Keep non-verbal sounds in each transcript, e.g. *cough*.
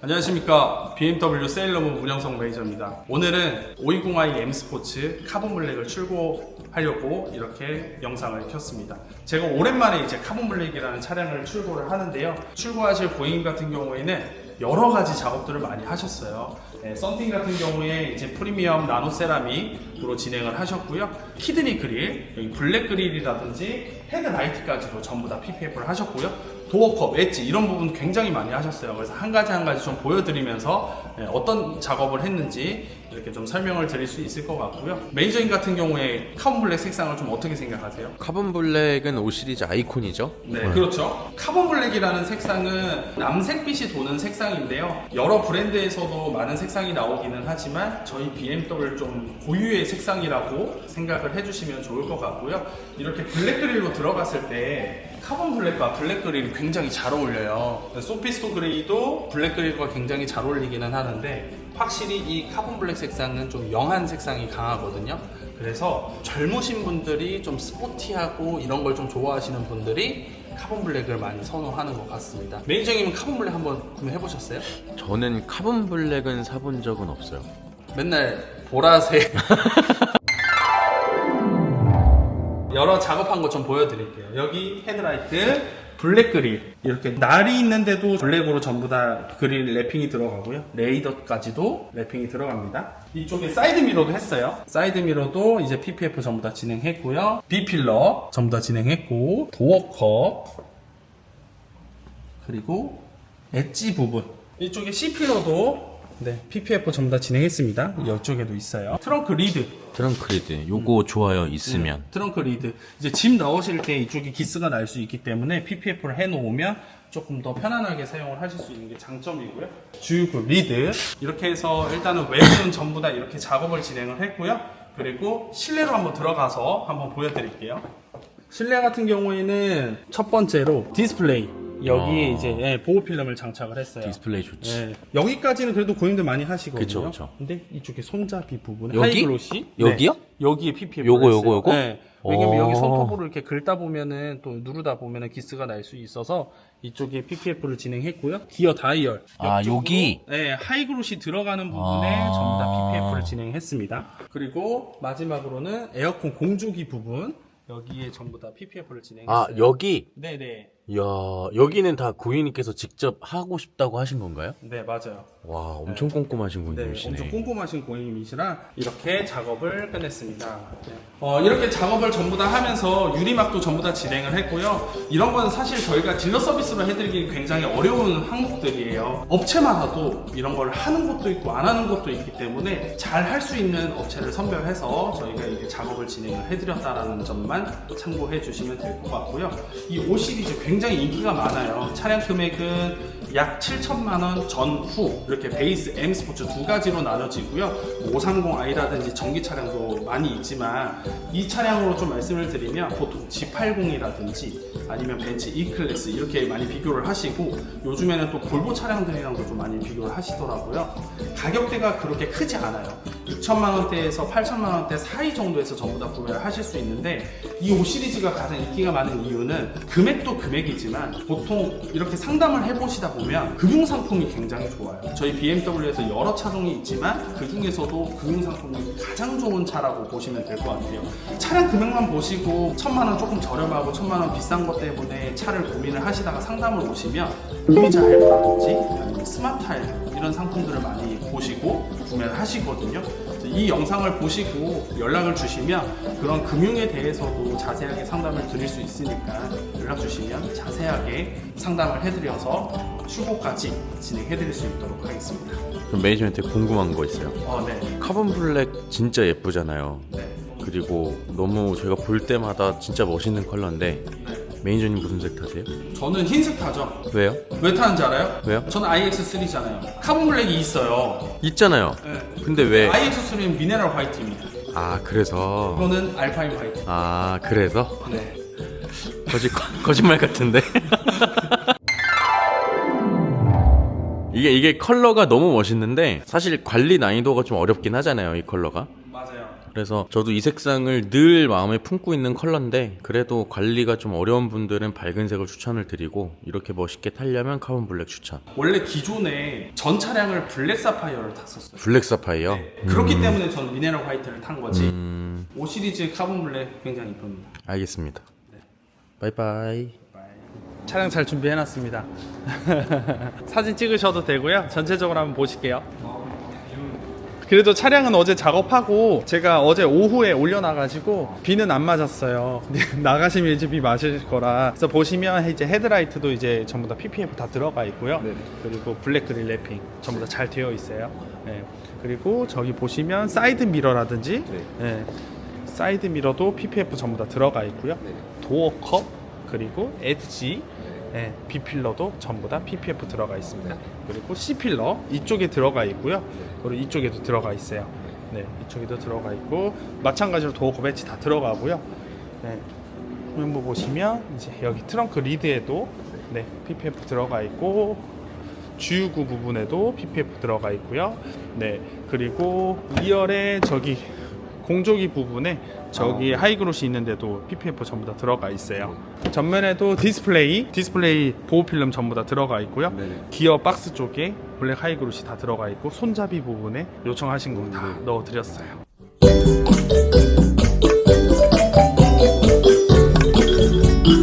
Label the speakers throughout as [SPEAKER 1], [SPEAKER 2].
[SPEAKER 1] 안녕하십니까. BMW 세일러문 문영성 매니저입니다. 오늘은 520i M 스포츠 카본 블랙을 출고하려고 이렇게 영상을 켰습니다. 제가 오랜만에 이제 카본 블랙이라는 차량을 출고를 하는데요. 출고하실 고객님 같은 경우에는 여러 가지 작업들을 많이 하셨어요. 네, 썬팅 같은 경우에 이제 프리미엄 나노 세라믹으로 진행을 하셨고요. 키드니 그릴, 블랙 그릴이라든지 헤드 라이트까지도 전부 다 PPF를 하셨고요 도어컵, 엣지 이런 부분 굉장히 많이 하셨어요. 그래서 한 가지 한 가지 좀 보여드리면서 예, 어떤 작업을 했는지 이렇게 좀 설명을 드릴 수 있을 것 같고요. 매니저님 같은 경우에 카본 블랙 색상을 좀 어떻게 생각하세요?
[SPEAKER 2] 카본 블랙은 5 시리즈 아이콘이죠.
[SPEAKER 1] 네, 그렇죠. 카본 블랙이라는 색상은 남색빛이 도는 색상인데요. 여러 브랜드에서도 많은 색상이 나오기는 하지만 저희 BMW 좀 고유의 색상이라고 생각을 해주시면 좋을 것 같고요. 이렇게 블랙 그릴로 들어갔을 때 카본 블랙과 블랙 그릴이 굉장히 잘 어울려요. 소피스토 그레이도 블랙 그릴과 굉장히 잘 어울리기는 하는데 확실히 이 카본 블랙 색상은 좀 영한 색상이 강하거든요. 그래서 젊으신 분들이 좀 스포티하고 이런 걸 좀 좋아하시는 분들이 카본 블랙을 많이 선호하는 것 같습니다. 매니저님은 카본 블랙 한번 구매해 보셨어요?
[SPEAKER 2] 저는 카본 블랙은 사본 적은 없어요.
[SPEAKER 1] 맨날 보라색 *laughs* 여러 작업한 거좀 보여드릴게요. 여기 헤드라이트, 블랙 그릴 이렇게 날이 있는데도 블랙으로 전부 다 그릴 랩핑이 들어가고요. 레이더까지도 랩핑이 들어갑니다. 이쪽에 사이드 미러도 했어요. 사이드 미러도 이제 PPF 전부 다 진행했고요. B 필러 전부 다 진행했고 도어컵 그리고 엣지 부분 이쪽에 C 필러도 네, PPF 전부 다 진행했습니다. 이쪽에도 있어요. 트렁크 리드
[SPEAKER 2] 트렁크 리드 요거 좋아요 있으면
[SPEAKER 1] 트렁크 리드 이제 짐 넣으실 때 이쪽에 기스가 날 수 있기 때문에 PPF를 해놓으면 조금 더 편안하게 사용을 하실 수 있는 게 장점이고요. 주유구 리드 이렇게 해서 일단은 외부는 전부 다 이렇게 작업을 진행을 했고요. 그리고 실내로 한번 들어가서 한번 보여드릴게요. 실내 같은 경우에는 첫 번째로 디스플레이 여기
[SPEAKER 2] 아.
[SPEAKER 1] 이제 예, 보호 필름을 장착을 했어요.
[SPEAKER 2] 디스플레이 좋지.
[SPEAKER 1] 예, 여기까지는 그래도 고객님들 많이 하시거든요.
[SPEAKER 2] 그쵸, 그쵸.
[SPEAKER 1] 근데 이쪽에 손잡이 부분에
[SPEAKER 2] 여기?
[SPEAKER 1] 하이글로시
[SPEAKER 2] 여기요?
[SPEAKER 1] 네, 여기에 PPF
[SPEAKER 2] 요거, 요거, 요거?
[SPEAKER 1] 네. 왜냐면
[SPEAKER 2] 어.
[SPEAKER 1] 여기 손톱으로 이렇게 긁다 보면은 또 누르다 보면은 기스가 날 수 있어서 이쪽에 PPF를 진행했고요. 기어 다이얼.
[SPEAKER 2] 아,
[SPEAKER 1] 옆쪽으로,
[SPEAKER 2] 여기?
[SPEAKER 1] 네, 하이그롯이 들어가는 부분에
[SPEAKER 2] 아.
[SPEAKER 1] 전부 다 PPF를 진행했습니다. 그리고 마지막으로는 에어컨 공조기 부분 여기에 전부 다 PPF를 진행했어요.
[SPEAKER 2] 아 여기
[SPEAKER 1] 네네.
[SPEAKER 2] 야 여기는 다 고객님께서 직접 하고 싶다고 하신 건가요?
[SPEAKER 1] 네 맞아요.
[SPEAKER 2] 와 엄청 꼼꼼하신
[SPEAKER 1] 네,
[SPEAKER 2] 고객님이시네.
[SPEAKER 1] 엄청 꼼꼼하신 고객님이시라 이렇게 작업을 끝냈습니다. 어, 이렇게 작업을 전부 다 하면서 유리막도 전부 다 진행을 했고요. 이런 건 사실 저희가 딜러 서비스로 해드리기 굉장히 어려운 항목들이에요. 업체마다도 이런 걸 하는 곳도 있고 안 하는 곳도 있기 때문에 잘 할 수 있는 업체를 선별해서 저희가 이렇게 작업을 진행을 해드렸다라는 점만 참고해 주시면 될 것 같고요. 이5 시리즈 굉장히 인기가 많아요. 차량 금액은 약 7천만 원 전후 이렇게 베이스 M 스포츠 두 가지로 나눠지고요. 530i라든지 전기 차량도 많이 있지만 이 차량으로 좀 말씀을 드리면 보통 G80이라든지 아니면 벤츠 E 클래스 이렇게 많이 비교를 하시고 요즘에는 또 볼보 차량들이랑도 좀 많이 비교를 하시더라고요. 가격대가 그렇게 크지 않아요. 6천만 원대에서 8천만 원대 사이 정도에서 전부 다 구매를 하실 수 있는데 이 5 시리즈가 가장 인기가 많은 이유는 금액도 금액 이지만 보통 이렇게 상담을 해보시다 보면 금융 상품이 굉장히 좋아요. 저희 BMW에서 여러 차종이 있지만 그 중에서도 금융 상품이 가장 좋은 차라고 보시면 될 것 같아요. 차량 금액만 보시고 천만 원 조금 저렴하고 천만 원 비싼 것 때문에 차를 고민을 하시다가 상담을 오시면 이미자 할부라든지 스마트 할부 이런 상품들을 많이 보시고 구매를 하시거든요. 이 영상을 보시고 연락을 주시면 그런 금융에 대해서도 자세하게 상담을 드릴 수 있으니까 연락 주시면 자세하게 상담을 해드려서 출고까지 진행해드릴 수 있도록 하겠습니다.
[SPEAKER 2] 그럼 매니저한테 궁금한 거 있어요.
[SPEAKER 1] 어, 네.
[SPEAKER 2] 카본 블랙 진짜 예쁘잖아요.
[SPEAKER 1] 네.
[SPEAKER 2] 그리고 너무 제가 볼 때마다 진짜 멋있는 컬러인데
[SPEAKER 1] 네.
[SPEAKER 2] 매니저님 무슨 색 타세요?
[SPEAKER 1] 저는 흰색 타죠.
[SPEAKER 2] 왜요?
[SPEAKER 1] 왜 타는지 알아요?
[SPEAKER 2] 왜요?
[SPEAKER 1] 저는 IX3잖아요. 카본 블랙이 있어요.
[SPEAKER 2] 있잖아요.
[SPEAKER 1] 네.
[SPEAKER 2] 근데 왜?
[SPEAKER 1] IX3는 미네랄 화이트입니다.
[SPEAKER 2] 아 그래서
[SPEAKER 1] 이거는 알파인 화이트.
[SPEAKER 2] 아 그래서
[SPEAKER 1] 네.
[SPEAKER 2] 거짓 거짓말 같은데. *laughs* 이게 이게 컬러가 너무 멋있는데 사실 관리 난이도가 좀 어렵긴 하잖아요 이 컬러가. 그래서 저도 이 색상을 늘 마음에 품고 있는 컬러인데 그래도 관리가 좀 어려운 분들은 밝은 색을 추천을 드리고 이렇게 멋있게 타려면 카본 블랙 추천.
[SPEAKER 3] 원래 기존에 전 차량을 블랙 사파이어를 탔었어요.
[SPEAKER 2] 블랙 사파이어.
[SPEAKER 3] 네. 그렇기 때문에 저는 미네랄 화이트를 탄 거지.
[SPEAKER 2] 음,
[SPEAKER 3] 5 시리즈 카본 블랙 굉장히 이쁩니다.
[SPEAKER 2] 알겠습니다. 바이바이.
[SPEAKER 1] 차량 잘 준비해놨습니다. *laughs* 사진 찍으셔도 되고요. 전체적으로 한번 보실게요. 그래도 차량은 어제 작업하고 제가 어제 오후에 올려놔가지고 비는 안 맞았어요. 근데 *laughs* 나가시면 이제 비 맞을 거라. 그래서 보시면 이제 헤드라이트도 이제 전부 다 PPF 다 들어가 있고요. 그리고 블랙 그릴 랩핑 전부 다 잘 되어 있어요. 네. 그리고 저기 보시면 사이드 미러라든지 네. 사이드 미러도 PPF 전부 다 들어가 있고요. 도어 컵 그리고 엣지 네, B 필러도 전부 다 PPF 들어가 있습니다. 그리고 C 필러 이쪽에 들어가 있고요. 그리고 이쪽에도 들어가 있어요. 네, 이쪽에도 들어가 있고 마찬가지로 도어 컵 엣지 다 들어가고요. 네, 멤버 보시면 이제 여기 트렁크 리드에도 네, PPF 들어가 있고 주유구 부분에도 PPF 들어가 있고요. 네, 그리고 2열에 저기 공조기 부분에 저기 하이그로시 있는데도 PPF 전부 다 들어가 있어요. 전면에도 디스플레이, 디스플레이 보호 필름 전부 다 들어가 있고요. 기어 박스 쪽에 블랙 하이그로시 다 들어가 있고 손잡이 부분에 요청하신 거 다 넣어 드렸어요.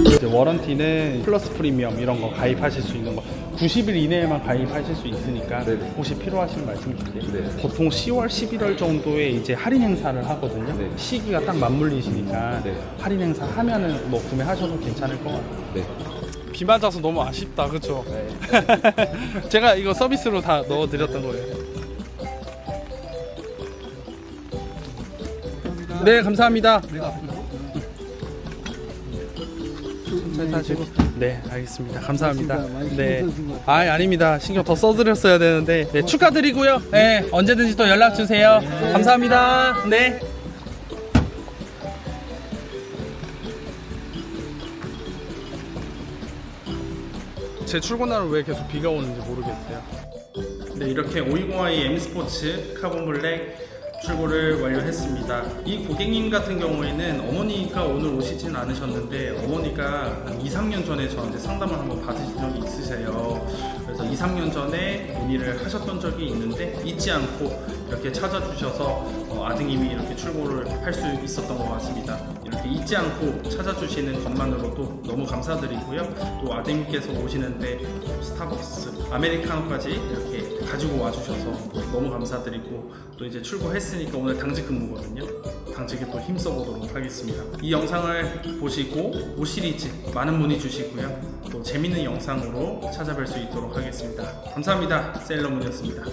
[SPEAKER 1] 이제 워런티는 플러스 프리미엄 이런 거 가입하실 수 있는 거 90일 이내에만 가입하실 수 있으니까 혹시 필요하신 말씀 주세요. 보통 10월, 11월 정도에 이제 할인 행사를 하거든요. 시기가 딱 맞물리시니까 할인 행사 하면은 뭐 구매하셔도 괜찮을 것 같아요. 비 맞아서 너무 아쉽다, 그렇죠? *laughs* 제가 이거 서비스로 다 넣어드렸던 거예요. 네, 감사합니다. 잘 타시고. 네, 알겠습니다. 감사합니다. 네. 아, 아닙니다. 신경 더 써드렸어야 되는데. 네, 축하드리고요. 네, 언제든지 또 연락 주세요. 감사합니다. 네. 제 출근날은 왜 계속 비가 오는지 모르겠어요. 네, 이렇게 520i M 스포츠 카본 블랙 출고를 완료했습니다. 이 고객님 같은 경우에는 어머니가 오늘 오시진 않으셨는데 어머니가 한 2, 3년 전에 저한테 상담을 한번 받으신 적이 있으세요. 그래서 2, 3년 전에 문의를 하셨던 적이 있는데 잊지 않고 이렇게 찾아주셔서 어, 아드님이 이렇게 출고를 할 수 있었던 것 같습니다. 잊지 않고 찾아주시는 것만으로도 너무 감사드리고요. 또 아드님께서 오시는데 스타벅스, 아메리카노까지 이렇게 가지고 와주셔서 너무 감사드리고 또 이제 출고했으니까 오늘 당직 근무거든요. 당직에 또 힘써보도록 하겠습니다. 이 영상을 보시고 5 시리즈 많은 문의 주시고요. 또 재밌는 영상으로 찾아뵐 수 있도록 하겠습니다. 감사합니다. 세일러문이었습니다.